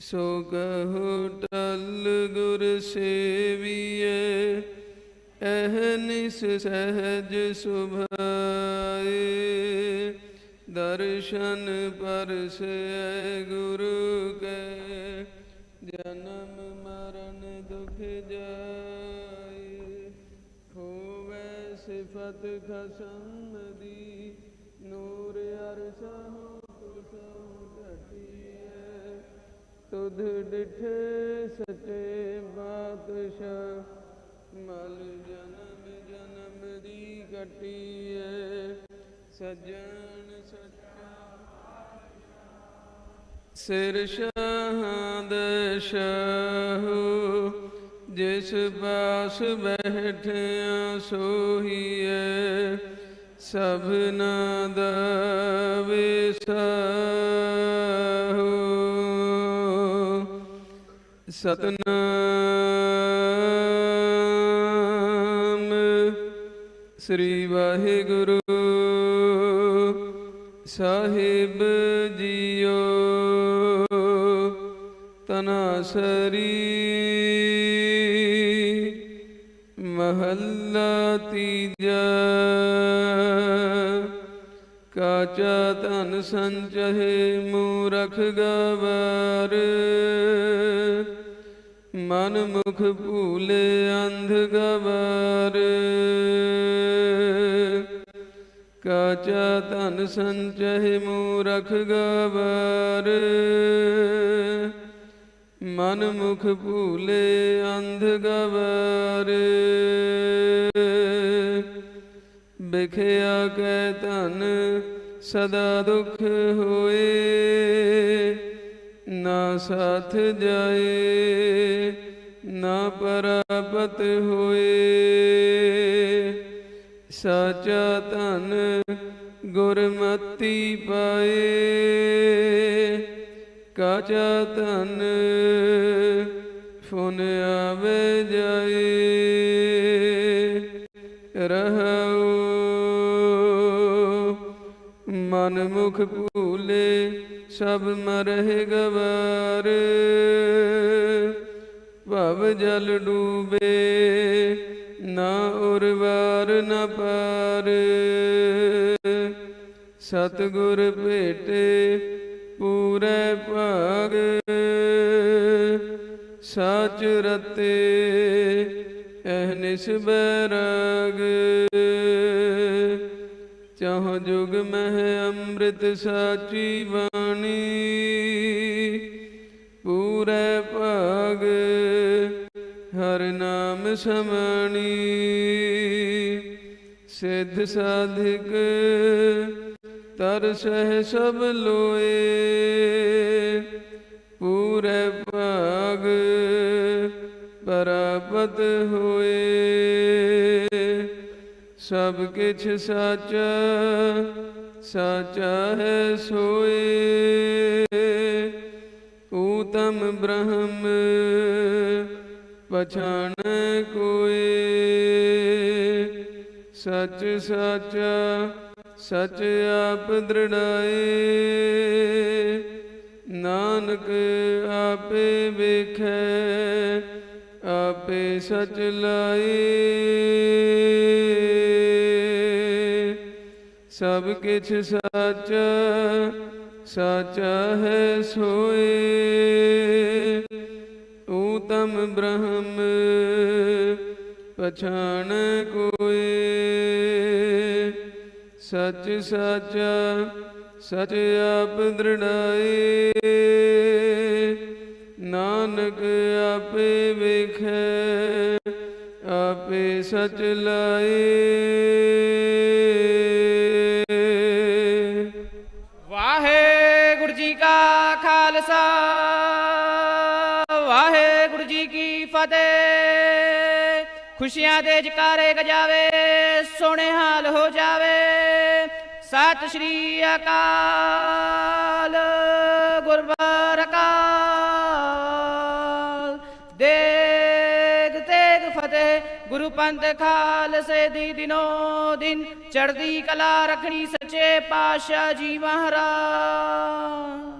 ਸੋ ਕਹੋ ਟਲ ਗੁਰ ਸੇਵੀਏ ਅਹਨਿਸ ਸਹਿਜ ਸੁਭਾਏ। ਦਰਸ਼ਨ ਪਰਸੈ ਗੁਰੂ ਕੈ, ਜਨਮ ਮਰਨ ਦੁਖ ਜਾਏ। ਹੋਵੇ ਸਿਫਤ ਖਸਮ ਦੀ, ਨੂਰ ਅਰਸ਼ਹੁ ਕੁਰਸਹੁ ਘਟੀਐ ਤੁਧ ਡਿਠੇ ਸਚੇ ਬਾਦਸ਼ਾਹ, ਮਲ ਜਨਮ ਜਨਮ ਦੀ ਕਟੀਐ ਸਜਣ ਸੱਚਾ ਸਿਰ ਸ਼ਾਹਾਂ ਸ਼ਾਹੂ, ਜਿਸ ਪਾਸ ਬੈਠਿਆ ਸੋਹੀਏ ਸਭਨਾ ਦਾ ਸਤਨਾਮ ਸ੍ਰੀ ਵਾਹਿਗੁਰੂ ਸਾਹਿਬ ਜੀਓ। ਤਨਾਸਰੀ ਮਹੱਲਾ ਤੀਜਾ। ਕਾਚਾ ਧਨ ਸੰਚਹਿ ਮੂਰਖ ਗਵਾਰ। ਮਨ ਮੁਖ ਭੂਲੇ ਅੰਧ ਗਵਾਰ। ਕਾਚਾ ਧਨ ਸੰਚਹਿ ਮੂਰਖ ਗਵਾਰ। ਮਨ ਮੁਖ ਭੂਲੇ ਅੰਧ ਗਵਾਰ। ਬਿਖਿਆ ਕੈ ਧਨ ਸਦਾ ਦੁਖ ਹੋਏ, ਨਾ ਸਾਥ ਜਾਏ। ਪਰਾਪਤ ਹੋਏ। ਸਾਚਾ ਧਨ ਗੁਰਮਤੀ ਪਾਏ। ਕਾਚਾ ਧਨ ਫੁਨ ਆਵੇ ਜਾਏ। ਰਹਉ ਮਨ ਮੁਖ ਭੂਲੇ ਸਭ ਮਰਹਿ ਗਵਾਰ। ਜਲ ਡੂਬੇ, ਨਾ ਉਰਵਾਰ, ਨ ਪਾਰ। ਸਤਿਗੁਰ ਭੇਟੇ, ਪੂਰੇ ਭਾਗ। ਸਾਚ ਰਤੇ ਅਹਨਿਸ ਬੈਰਾਗ ਚਾਹ ਜੁਗ ਮਹਿ ਅੰਮ੍ਰਿਤ ਸਾਚੀ ਬਾਣੀ। ਨਾਮ ਸਮਾਣੀ ਸਿੱਧ ਸਾਧਿਕ ਤਰ ਸਹਿ ਸਭ ਲੋਏ ਪੂਰੇ ਭਾਗ ਪਰਾਪਤ ਹੋਏ ਸਭ ਕਿਛ ਸਾਚਾ ਸਾਚਾ ਹੈ ਸੋਏ ਊਤਮ ਬ੍ਰਹਮ ਪਛਾਣ ਕੋਏ। ਸਚ, ਸਾਚਾ, ਸਚ ਆਪ ਦ੍ਰਿੜਾਏ। ਨਾਨਕ ਆਪੇ ਵੇਖੈ, ਆਪੇ ਸਚ ਲਾਏ। ਸਭ ਕਿਛ ਸਾਚਾ ਸਾਚਾ ਹੈ ਸੋਏ। ਤਮ ਬ੍ਰਹਮ, ਪਛਾਣ ਕੋਏ ਸਚ ਸਾਚਾ, ਸਚ ਆਪ ਦ੍ਰਿੜਾਏ ਨਾਨਕ ਆਪੇ ਵੇਖੈ, ਆਪੇ ਸਚ ਲਾਏ ਕੀ ਫਤਿਹ। ਖੁਸ਼ੀਆਂ ਦੇ ਜਕਾਰੇ ਗਜਾਵੇ, ਸੋਹਣੇ ਹਾਲ ਹੋ ਜਾਵੇ। ਸਤਿ ਸ਼੍ਰੀ ਅਕਾਲ, ਗੁਰਬਾਰ ਅਕਾਲ। ਦੇਗ ਤੇਗ ਫਤਿਹ, ਗੁਰੂ ਪੰਥ ਖਾਲਸੇ ਦੀ ਦਿਨੋ ਦਿਨ। ਚੜ੍ਹਦੀ ਕਲਾ ਰੱਖਣੀ ਸੱਚੇ ਪਾਤਸ਼ਾਹ ਜੀ ਮਹਾਰਾਜ।